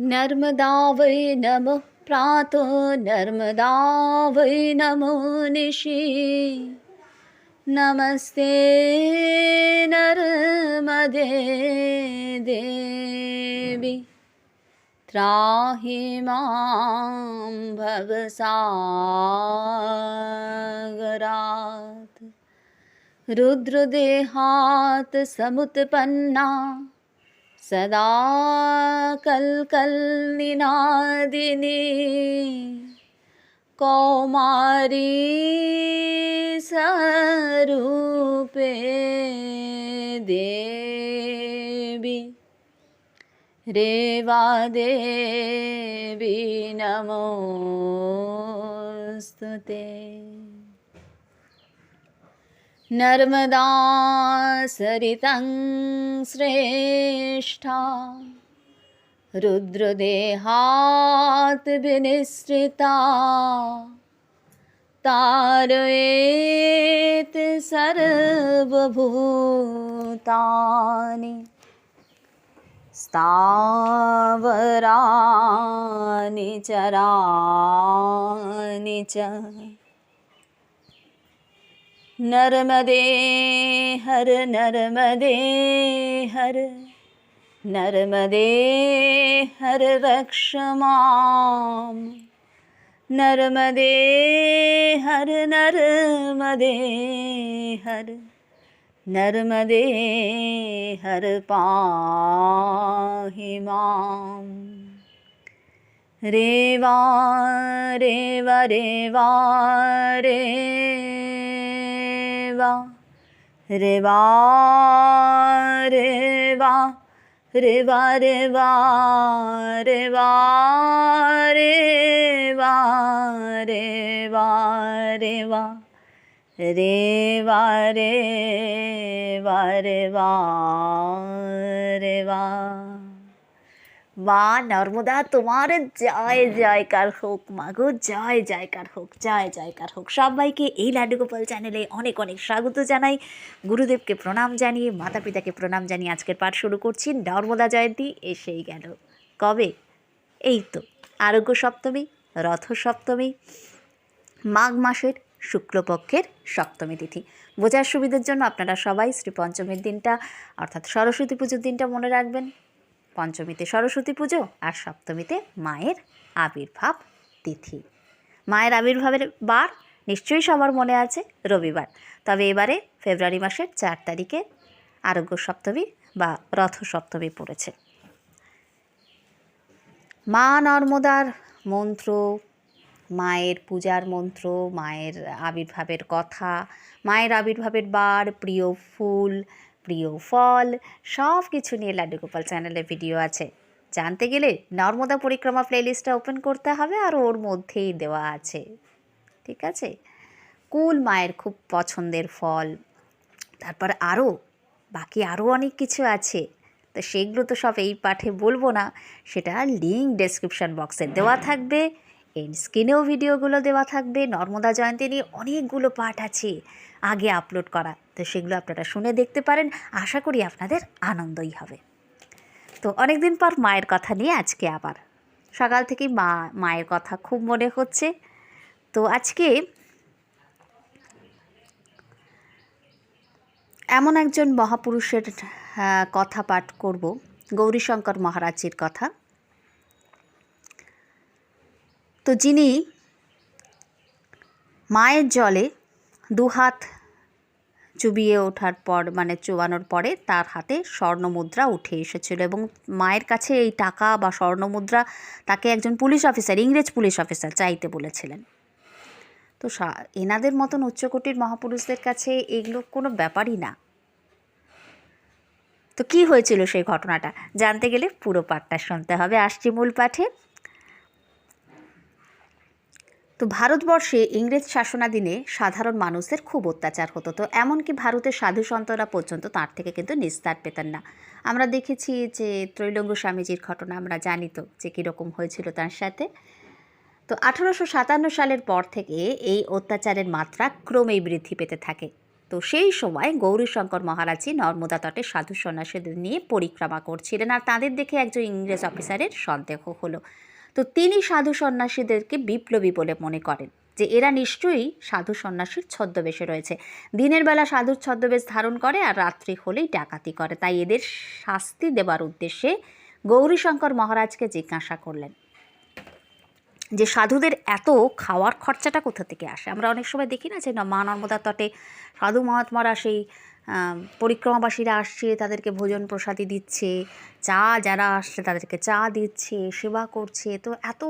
नर्मदा वै नमः प्रातः नर्मदा वै नमो निशि। नमस्ते नर्मदे देवि। त्राहि मां भवसागरात्। रुद्रदेहात् समुत्पन्ना सदा कल्कल्निनादिनी कौमारी स्वरूपे देवी रेवा देवी नमोऽस्तु ते नर्मदा सरितं श्रेष्ठा। रुद्रदेहात् विनिसृता। तारयेत् सर्वभूतानि। स्थावराणि चराणि च नर्मदे हर नर्मदे हर नर्मदे हर रक्ष मां नर्मदे हर नर्मदे हर नर्मदे हर पाहि माम्। रेवा रेवा रेवा বা রে বা রে বা রে বা রে বা রে বা রে বা রে বা রে বা রে বা রে বা রে বা রে বা মা, নর্মদা, তোমার জয়, জয়কার হোক, মাগো, জয়, জয়কার হোক, জয়, জয়কার হোক। সবাইকে এই লাড্ডু গোপাল চ্যানেলে অনেক অনেক স্বাগত জানাই। গুরুদেবকে প্রণাম জানিয়ে মাতা পিতাকে প্রণাম জানিয়ে আজকের পাঠ শুরু করছি। নর্মদা জয়ন্তী এসেই গেল। কবে? এই তো, আরোগ্য সপ্তমী রথ সপ্তমী মাঘ মাসের শুক্লপক্ষের সপ্তমী তিথি। বোঝার সুবিধার জন্য আপনারা সবাই শ্রী পঞ্চমীর দিনটা, অর্থাৎ সরস্বতী পুজোর দিনটা মনে রাখবেন। পঞ্চমীতে সরস্বতী পুজো আর সপ্তমীতে মায়ের আবির্ভাব তিথি। মায়ের আবির্ভাবের বার নিশ্চয়ই সবার মনে আছে রবিবার। তবে এবারে ফেব্রুয়ারি মাসের চার তারিখে আরোগ্য সপ্তমী বা রথ সপ্তমী পড়েছে। মা নর্মদার মন্ত্র, মায়ের পূজার মন্ত্র, মায়ের আবির্ভাবের কথা, মায়ের আবির্ভাবের বার, প্রিয় ফুল প্রিয় ফল সব কিছু নিয়ে লাড্ডু গোপাল চ্যানেলে ভিডিও আছে। জানতে গেলে নর্মদা পরিক্রমা প্লেলিস্টটা ওপেন করতে হবে আর ওর মধ্যেই দেওয়া আছে। ঠিক আছে? কুল মায়ের খুব পছন্দের ফল। তারপর আরও বাকি আরও অনেক কিছু আছে। তো সেগুলো তো সব এই পাঠে বলব না, সেটা লিঙ্ক ডেসক্রিপশন বক্সে দেওয়া থাকবে। এর স্ক্রিনেও ভিডিওগুলো দেওয়া থাকবে, নর্মদা জয়ন্তী নিয়ে অনেকগুলো পাঠ আছে আগে আপলোড করা। তো সেগুলো আপনারা শুনে দেখতে পারেন, আশা করি আপনাদের আনন্দই হবে। তো অনেক দিন পর মায়ের কথা নিয়ে আজকে আবার। সকাল থেকেই মা, মায়ের কথা খুব মনে হচ্ছে। তো আজকে এমন একজন মহাপুরুষের কথা পাঠ করব, গৌরীশঙ্কর মহারাজের কথা। তো যিনি মায়ের জলে দুহাত চুবিয়ে ওঠার পর মানে চুবানোর পরে তার হাতে স্বর্ণমুদ্রা উঠে এসেছিল এবং মায়ের কাছে এই টাকা বা স্বর্ণমুদ্রা তাকে একজন পুলিশ অফিসার, ইংরেজ পুলিশ অফিসার চাইতে বলেছিলেন। তো এনাদের মতন উচ্চকোটির মহাপুরুষদের কাছে এগুলো কোনো ব্যাপারই না। তো কি হয়েছিল সেই ঘটনাটা? জানতে গেলে পুরো পাঠটা শুনতে হবে। আসছি মূল পাঠে। তো ভারতবর্ষে ইংরেজ শাসনাধীনে সাধারণ মানুষের খুব অত্যাচার হতো। তো এমনকি ভারতের সাধু সন্তরা পর্যন্ত তার থেকে কিন্তু নিস্তার পেতেন না। আমরা দেখেছি যে ত্রৈলঙ্গ স্বামীজির ঘটনা আমরা জানি তো যে কীরকম হয়েছিল তার সাথে। তো আঠারোশো সাতান্ন সালের পর থেকে এই অত্যাচারের মাত্রা ক্রমেই বৃদ্ধি পেতে থাকে। তো সেই সময় গৌরীশঙ্কর মহারাজই নর্মদা তটে সাধু সন্ন্যাসীদের নিয়ে পরিক্রমা করছিলেন আর তাদের দেখে একজন ইংরেজ অফিসারের সন্দেহ হলো। তো তিনি সাধু সন্ন্যাসীদেরকে বিপ্লবী বলে মনে করেন যে এরা নিশ্চয়ই সাধু সন্ন্যাসীর ছদ্মবেশে রয়েছে। দিনের বেলা সাধুর ছদ্মবেশ ধারণ করে আর রাত্রি হলেই ডাকাতি করে। তাই এদের শাস্তি দেবার উদ্দেশ্যে গৌরীশঙ্কর মহারাজকে জিজ্ঞাসা করলেন যে, সাধুদের এত খাওয়ার খরচাটা কোথা থেকে আসে? আমরা অনেক সময় দেখি না যে, মা নর্মদার তটে সাধু মহাত্মারা সেই পরিক্রমাবাসীরা আসছে, তাদেরকে ভোজন প্রসাদী দিচ্ছে, চা যারা আসছে তাদেরকে চা দিচ্ছে, সেবা করছে। তো এত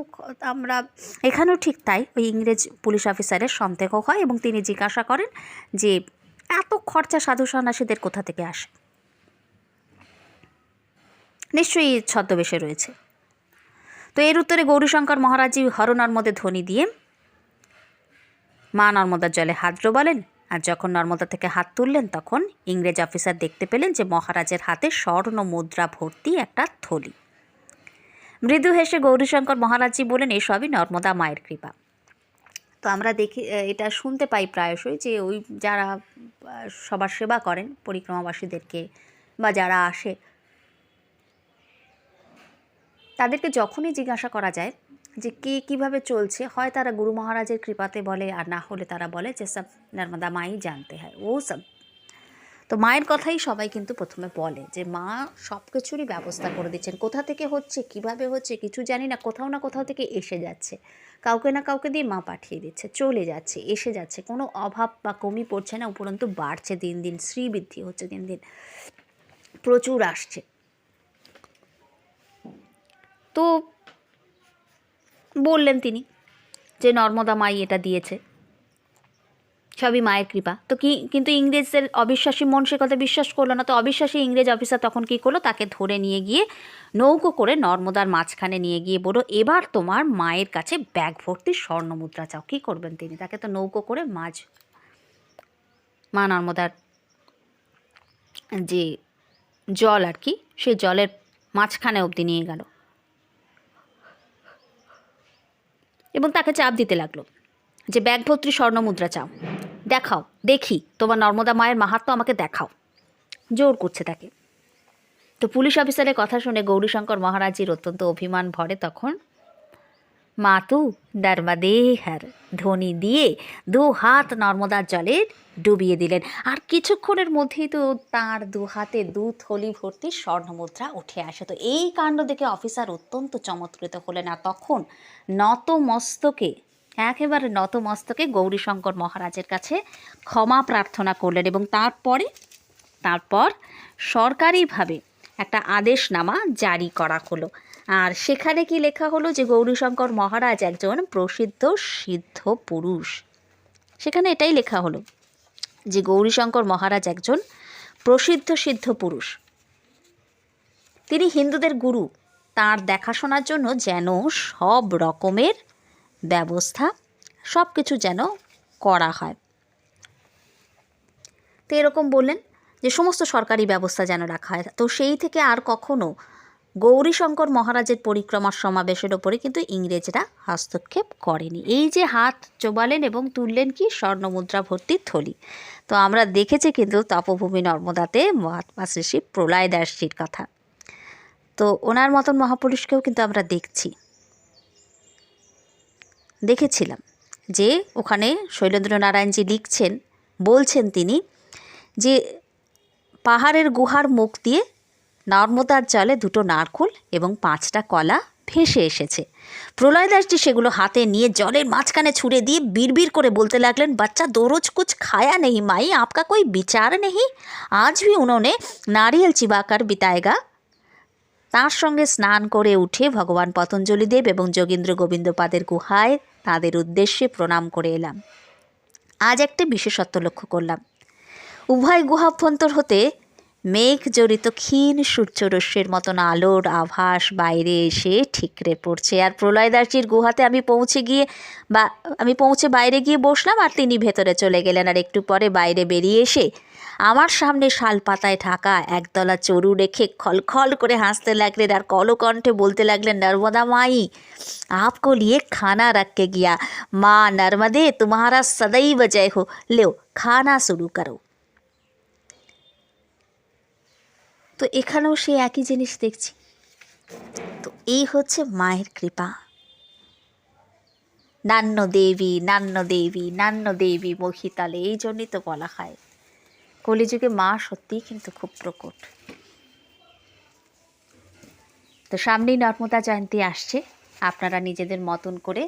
আমরা, এখানেও ঠিক তাই, ওই ইংরেজ পুলিশ অফিসারের সন্দেহ হয় এবং তিনি জিজ্ঞাসা করেন যে, এত খরচা সাধু সন্ন্যাসীদের কোথা থেকে আসে? নিশ্চয়ই ছদ্মবেশে রয়েছে। তো এর উত্তরে গৌরীশঙ্কর মহারাজজি হরনর্মদে ধ্বনি দিয়ে, মা নর্মদার জলে হাত ডোবালেন আর যখন নর্মদা থেকে হাত তুললেন, তখন ইংরেজ অফিসার দেখতে পেলেন যে মহারাজের হাতে স্বর্ণ মুদ্রা ভর্তি একটা থলি। মৃদু হেসে গৌরীশঙ্কর মহারাজজি বলেন, এসবই নর্মদা মায়ের কৃপা। তো আমরা দেখি এটা শুনতে পাই প্রায়শই যে ওই যারা সবার সেবা করেন, পরিক্রমাবাসীদেরকে বা যারা আসে, তাদেরকে যখনই জিজ্ঞাসা করা যায় যে কে কীভাবে চলছে, হয় তারা গুরু মহারাজের কৃপাতে বলে আর না হলে তারা বলে যে সব নর্মদা মাই জানতে হয়, ও সব। তো মায়ের কথাই সবাই কিন্তু প্রথমে বলে যে মা সব কিছুরই ব্যবস্থা করে দিচ্ছেন। কোথা থেকে হচ্ছে, কীভাবে হচ্ছে, কিছু জানি না, কোথাও না কোথাও থেকে এসে যাচ্ছে। কাউকে না কাউকে দিয়ে মা পাঠিয়ে দিচ্ছে, চলে যাচ্ছে, এসে যাচ্ছে। কোনো অভাব বা কমি পড়ছে না, উপরন্তু বাড়ছে দিন দিন, শ্রীবৃদ্ধি হচ্ছে দিন দিন। প্রচুর আসছে। তো বললেন তিনি যে নর্মদা মাই এটা দিয়েছে। সবই মায়ের কৃপা। তো কি, কিন্তু ইংরেজদের অবিশ্বাসী মন সে কথা বিশ্বাস করল না। তো অবিশ্বাসী ইংরেজ অফিসার তখন কি করল? তাকে ধরে নিয়ে গিয়ে নৌকো করে নর্মদার মাঝখানে নিয়ে গিয়ে বলো এবার তোমার মায়ের কাছে ব্যাগ ভর্তি স্বর্ণ মুদ্রা চাও। কী করবেন তিনি? তাকে তো নৌকো করে মাঝ, মা নর্মদার যে জল আর কি, সেই জলের মাঝখানে অবধি নিয়ে গেল। এবং তাকে চাপ দিতে লাগল যে ব্যাগভত্রী ভর্তি স্বর্ণমুদ্রা চাও। দেখাও, দেখি, তোমার নর্মদা মায়ের মাহাত্ম আমাকে দেখাও। জোর করছে তাকে। তো পুলিশ অফিসারের কথা শুনে গৌরীশঙ্কর মহারাজের অত্যন্ত অভিমান ভরে তখন মাতু নর্মদে হার ধ্বনি দিয়ে দু হাত নর্মদার জলে ডুবিয়ে দিলেন। আর কিছুক্ষণের মধ্যেই তো তার দু হাতে দু থলি ভর্তি স্বর্ণমুদ্রা উঠে আসে। তো এই কাণ্ড দেখে অফিসার অত্যন্ত চমৎকৃত হলেন। আর তখন নত মস্তকে একেবারে নতমস্তকে গৌরীশঙ্কর মহারাজের কাছে ক্ষমা প্রার্থনা করলেন এবং তারপরে, তারপর সরকারিভাবে একটা আদেশনামা জারি করা হলো। আর সেখানে কি লেখা হলো যে গৌরীশঙ্কর মহারাজ একজন প্রসিদ্ধ সিদ্ধ পুরুষ? সেখানে এটাই লেখা হলো যে গৌরীশঙ্কর মহারাজ একজন প্রসিদ্ধ সিদ্ধ পুরুষ। তিনি হিন্দুদের গুরু। তার দেখাশোনার জন্য যেন সব রকমের ব্যবস্থা সব কিছু যেন করা হয়। তো এরকম বললেন যে সমস্ত সরকারি ব্যবস্থা যেন রাখা হয়। তো সেই থেকে আর কখনো গৌরীশঙ্কর মহারাজের পরিক্রমার সমাবেশের ওপরে কিন্তু ইংরেজরা হস্তক্ষেপ করেনি। এই যে হাত চোবালেন এবং তুললেন কি স্বর্ণমুদ্রা ভর্তি থলি। তো আমরা দেখেছি কিন্তু তপভূমি নর্মদাতে মহাত্মা শ্রী প্রলয় দাসজির কথা। তো ওনার মতন মহাপুরুষকেও কিন্তু আমরা দেখছি। দেখেছিলাম যে ওখানে শৈলেন্দ্র নারায়ণজি লিখছেন, বলছেন তিনি যে পাহাড়ের গুহার মুখ দিয়ে নর্মদার জলে দুটো নারকোল এবং পাঁচটা কলা ভেসে এসেছে। প্রলয়দাসটি সেগুলো হাতে নিয়ে জলের মাঝখানে ছুঁড়ে দিয়ে বিড়বিড় করে বলতে লাগলেন, বাচ্চা দরোজ কুচ খায়া নেই মাই, আপকা কই বিচার নেই? আজ ভি উনোনে নারিয়েল চিবাকার বিতায়গা। তাঁর সঙ্গে স্নান করে উঠে ভগবান পতঞ্জলি দেব এবং যোগীন্দ্র গোবিন্দপাদের গুহায় তাদের উদ্দেশ্যে প্রণাম করে এলাম। আজ একটা বিশেষত্ব লক্ষ্য করলাম। উভয় গুহাভ্যন্তর হতে মেঘ জড়িত ক্ষীণ সূর্যরশ্মির মতন আলোর আভাস বাইরে এসে ঠিকরে পড়ছে। আর প্রলয়দাসজির গুহাতে আমি পৌঁছে গিয়ে বা, আমি পৌঁছে বাইরে গিয়ে বসলাম আর তিনি ভেতরে চলে গেলেন আর একটু পরে বাইরে বেরিয়ে এসে আমার সামনে শাল পাতায় ঢাকা একদলা চরু রেখে খলখল করে হাসতে লাগলেন আর কলকণ্ঠে বলতে লাগলেন, নর্মদা মাই আপকো লিয়ে খানা রাখকে গিয়া। মা নর্মদে তোমারা সदैव জয় হো। লেও, খানা শুরু করো। তো এখানেও সেই একই জিনিস দেখছি। তো এই হচ্ছে মায়ের কৃপা। নান্য দেবী নান্য দেবী নান্য দেবী মহিতালে, এই জন্যই তো বলা হয়। কলিযুগে মা সত্যিই কিন্তু খুব প্রকট। তো সামনেই নর্মদা জয়ন্তী আসছে। আপনারা নিজেদের মতন করে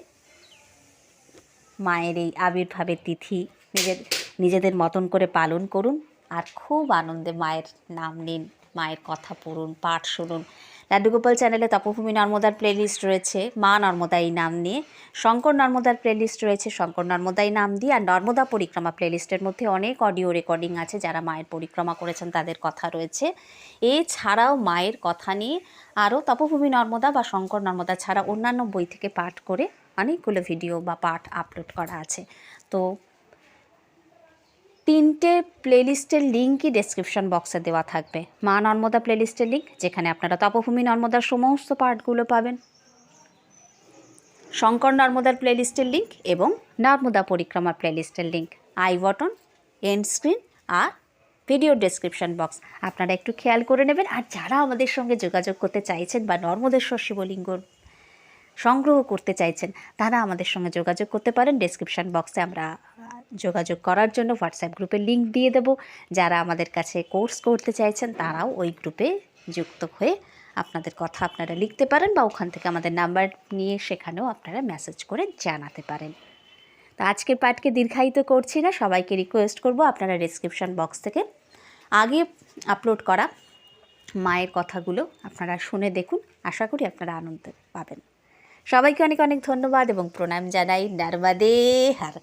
মায়ের এই আবির্ভাবের তিথি নিজের, নিজেদের মতন করে পালন করুন আর খুব আনন্দে মায়ের নাম নিন। মায়ের কথা পড়ুন, পাঠ শুনুন। লাড্ডুগোপাল চ্যানেলে তপভূমি নর্মদার প্লেলিস্ট রয়েছে, মা নর্মদা এই নাম নিয়ে। শঙ্কর নর্মদার প্লেলিস্ট রয়েছে, শঙ্কর নর্মদাই নাম দিয়ে। আর নর্মদা পরিক্রমা প্লেলিস্টের মধ্যে অনেক অডিও রেকর্ডিং আছে, যারা মায়ের পরিক্রমা করেছেন, তাদের কথা রয়েছে। এছাড়াও মায়ের কথা নিয়ে আরও তপভূমি নর্মদা বা শঙ্কর নর্মদা ছাড়া অন্যান্য বই থেকে পাঠ করে অনেকগুলো ভিডিও বা পাঠ আপলোড করা আছে। তো তিনটে প্লেলিস্টের লিঙ্কই ডেসক্রিপশন বক্সে দেওয়া থাকবে। মা নর্মদা প্লেলিস্টের লিঙ্ক যেখানে আপনারা তপভূমি নর্মদার সমস্ত পার্টগুলো পাবেন। শঙ্কর নর্মদার প্লেলিস্টের লিঙ্ক এবং নর্মদা পরিক্রমা প্লেলিস্টের link I button end screen R video description box আপনারা একটু খেয়াল করে নেবেন আর যারা আমাদের সঙ্গে যোগাযোগ করতে চাইছেন বা নর্মদেশ্বর শিবলিঙ্গর সংগ্রহ করতে চাইছেন, তারা আমাদের সঙ্গে যোগাযোগ করতে পারেন। ডেসক্রিপশন বক্সে আমরা যোগাযোগ করার জন্য হোয়াটসঅ্যাপ গ্রুপের লিঙ্ক দিয়ে দেবো। যারা আমাদের কাছে কোর্স করতে চাইছেন, তারাও ওই গ্রুপে যুক্ত হয়ে আপনাদের কথা আপনারা লিখতে পারেন বা ওখান থেকে আমাদের নাম্বার নিয়ে সেখানেও আপনারা মেসেজ করে জানাতে পারেন। তো আজকের পাঠকে দীর্ঘায়িত করছি না, সবাইকে রিকোয়েস্ট করব আপনারা ডেসক্রিপশন বক্স থেকে আগে আপলোড করা মায়ের কথাগুলো আপনারা শুনে দেখুন, আশা করি আপনারা আনন্দ পাবেন। সবাইকে অনেক অনেক ধন্যবাদ এবং প্রণাম জানাই। নর্মদে হার